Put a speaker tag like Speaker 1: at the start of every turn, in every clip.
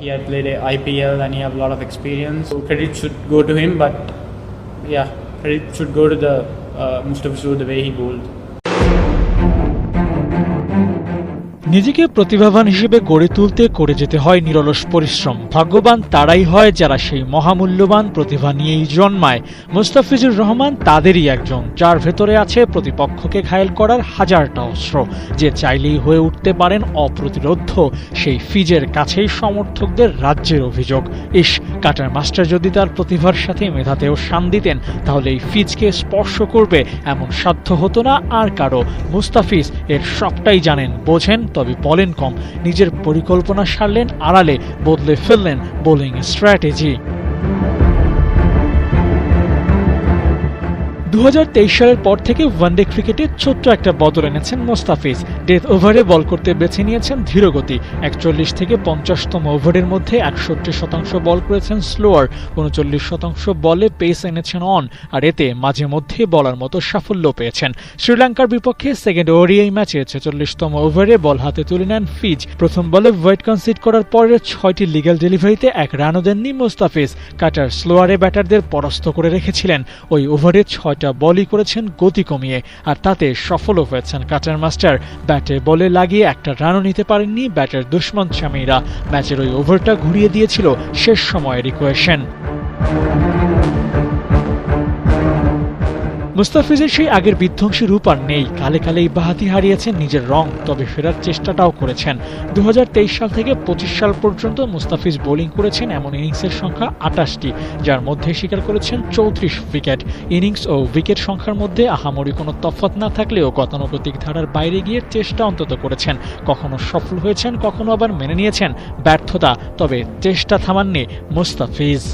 Speaker 1: He had played IPL and he have a lot of experience. So credit should go to him, but yeah, credit should go to the uh, Mustafizur the way he bowled.
Speaker 2: নিজেকে প্রতিভাবান হিসেবে গড়ে তুলতে করে যেতে হয় নিরলস পরিশ্রম। ভাগ্যবান তারাই হয় যারা সেই মহামূল্যবান প্রতিভা নিয়েই জন্মায়। মুস্তাফিজুর রহমান তাদেরই একজন, যার ভেতরে আছে প্রতিপক্ষকে ঘায়েল করার হাজারটা অস্ত্র। যে চাইলেই হয়ে উঠতে পারেন অপ্রতিরোধ্য, সেই ফিজের কাছেই সমর্থকদের রাজ্যের অভিযোগ। ইস, কাটার মাস্টার যদি তার প্রতিভার সাথে মেধাতেও শান দিতেন, তাহলে এই ফিজকে স্পর্শ করবে এমন সাধ্য হতো না আর কারও। মুস্তাফিজ এর সবটাই জানেন, বোঝেন তবে বলেন কম। নিজের পরিকল্পনা সারলেন আড়ালে বদলে ফেললেন বোলিং স্ট্র্যাটেজি। দু হাজার তেইশ সালের পর থেকে ওয়ানডে ক্রিকেটে ছোট্ট একটা বদল এনেছেন মোস্তাফিজ। ডেথ ওভারে বল করতে বেছে নিয়েছেন ধীরগতি। একচল্লিশ থেকে পঞ্চাশতম ওভারের মধ্যে একষট্টি শতাংশ বল করেছেন স্লোয়ার। উনচল্লিশ শতাংশ বলে পেস এনেছেন অন, আর এতে মাঝে মধ্যে বলার মতো সাফল্য পেয়েছেন। শ্রীলঙ্কার বিপক্ষে সেকেন্ড ওডিআই ম্যাচে ছেচল্লিশতম ওভারে বল হাতে তুলে নেন ফিজ। প্রথম বলে ওয়েট কনসিড করার পরে ছয়টি লিগ্যাল ডেলিভারিতে এক রানও দেননি মোস্তাফিজ। কাটার স্লোয়ারে ব্যাটারদের পরাস্ত করে রেখেছিলেন। ওই ওভারে ছয়টা বলই করেছেন, গতি কমিয়ে, আর তাতে সফলও হয়েছেন কাটার মাস্টার। ব্যাটে বলে লাগিয়ে একটা রানও নিতে পারেননি ব্যাটের দুশ্মন স্বামীরা ম্যাচের ওই ওভারটা ঘুরিয়ে দিয়েছিল শেষ সময়ের ইকুয়েশন মুস্তাফিজের সেই আগের বিধ্বংসী রূপ আর নেই। কালে কালেই বাহাতি হারিয়েছেন নিজের রং, তবে ফেরার চেষ্টাটাও করেছেন। দু হাজার তেইশ সাল থেকে পঁচিশ সাল পর্যন্ত মুস্তাফিজ বোলিং করেছেন এমন ইনিংসের সংখ্যা আটাশটি, যার মধ্যে স্বীকার করেছেন চৌত্রিশ উইকেট। ইনিংস ও উইকেট সংখ্যার মধ্যে আহামরি কোনো তফাৎ না থাকলেও গতানুগতিক ধারার বাইরে গিয়ে চেষ্টা অন্তত করেছেন। কখনো সফল হয়েছেন, কখনো আবার মেনে নিয়েছেন ব্যর্থতা, তবে চেষ্টা থামাননি মুস্তাফিজ।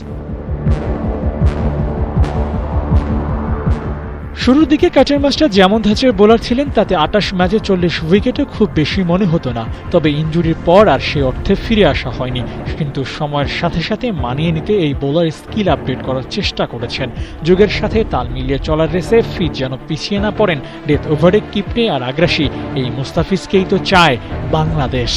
Speaker 2: শুরুর দিকে কাটার মাস্টার যেমন ধাঁচের বোলার ছিলেন, তাতে আটাশ ম্যাচে চল্লিশ উইকেটে খুব বেশি মনে হতো না। তবে ইঞ্জুরির পর আর সে অর্থে ফিরে আসা হয়নি। কিন্তু সময়ের সাথে সাথে মানিয়ে নিতে এই বোলার স্কিল আপডেট করার চেষ্টা করেছেন। যুগের সাথে তাল মিলিয়ে চলার রেসে ফিট যেন পিছিয়ে না পড়েন, ডেথ ওভারে কিপনে আর আগ্রাসী। এই মুস্তাফিজকেই তো চায় বাংলাদেশ।